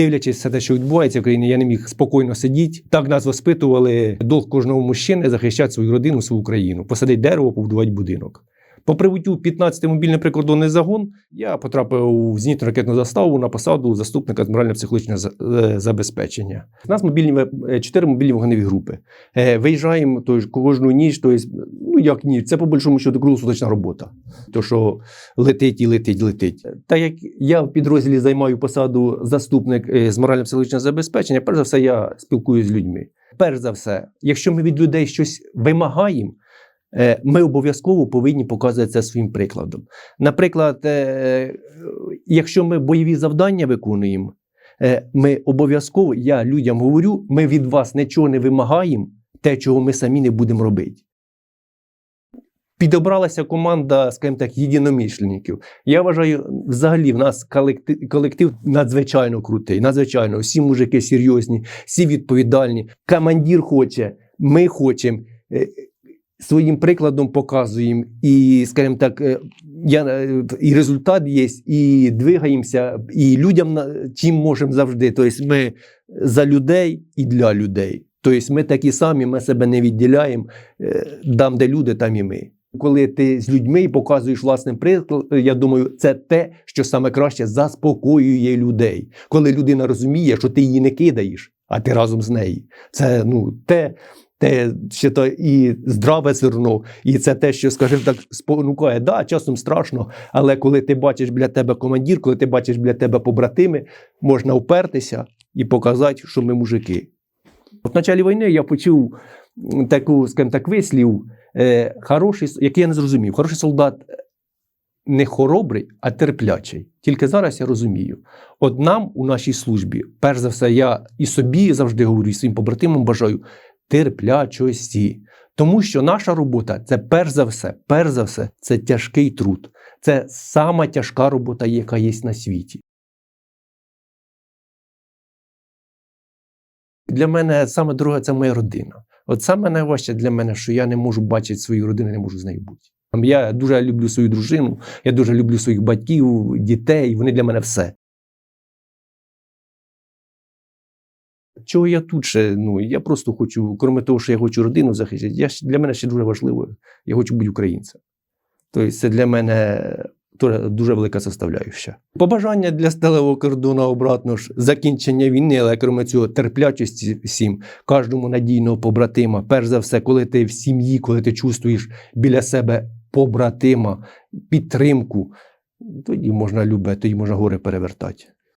дивлячись все те, що відбувається в країні, я не міг спокійно сидіти. Так нас воспитували долг кожного мужчини захищати свою родину, свою країну, посадити дерево, побудувати будинок. По прибуттю 15-й мобільний прикордонний загон я потрапив у зенітно ракетну заставу на посаду заступника з морально-психологічного е, забезпечення. У нас мобільні е, чотири мобільні вогневі групи. Е, Виїжджаємо тож, кожну ніч, тобто, ну як ніч, це по большому счету круглосуточна робота. То, що летить і летить, летить. Так як я в підрозділі займаю посаду заступник з морально-психологічного забезпечення, перш за все, я спілкуюся з людьми. Перш за все, якщо ми від людей щось вимагаємо, ми обов'язково повинні показувати це своїм прикладом. Наприклад, е, якщо ми бойові завдання виконуємо, е, ми обов'язково, я людям говорю, ми від вас нічого не вимагаємо, те, чого ми самі не будемо робити. Підобралася команда, скажімо так, єдиномишленників. Я вважаю, взагалі в нас колектив, колектив надзвичайно крутий, надзвичайно. Всі мужики серйозні, всі відповідальні. Командир хоче, ми хочемо. Своїм прикладом показуємо, і, скажімо так, е, я, е, і результат є, і двигаємося, і людям чим можемо завжди. Тобто ми за людей і для людей. Тобто ми такі самі, ми себе не відділяємо. Е, Там, де люди, там і ми. Коли ти з людьми показуєш власним прикладом, я думаю, це те, що саме краще заспокоює людей. Коли людина розуміє, що ти її не кидаєш, а ти разом з нею. Це ну те, те що то і здраве зерно, і це те, що, скажімо так, спонукає. Да, часом страшно, але коли ти бачиш біля тебе командир, коли ти бачиш біля тебе побратими, можна впертися і показати, що ми мужики. В початку війни я почув таку, скажімо так, вислів, е, хороший, який я не зрозумів. Хороший солдат не хоробрий, а терплячий. Тільки зараз я розумію. От нам у нашій службі, перш за все, я і собі завжди говорю, і своїм побратимам бажаю терплячості. Тому що наша робота це перш за все, перш за все, це тяжкий труд. Це сама тяжка робота, яка є на світі. Для мене саме дорога це моя родина. От саме найважче для мене, що я не можу бачити свою родину, не можу з нею бути. Я дуже люблю свою дружину, я дуже люблю своїх батьків, дітей, вони для мене все. Чого я тут ще? Ну, я просто хочу, крім того, що я хочу родину захистити, я, для мене ще дуже важливо, я хочу бути українцем. Тобто це для мене дуже велика составляюща. Побажання для сталевого кордону обратно ж закінчення війни, але крім цього, терплячості всім, кожному надійного побратима. Перш за все, коли ти в сім'ї, коли ти чувствуєш біля себе побратима, підтримку, тоді можна любити, тоді можна гори перевертати.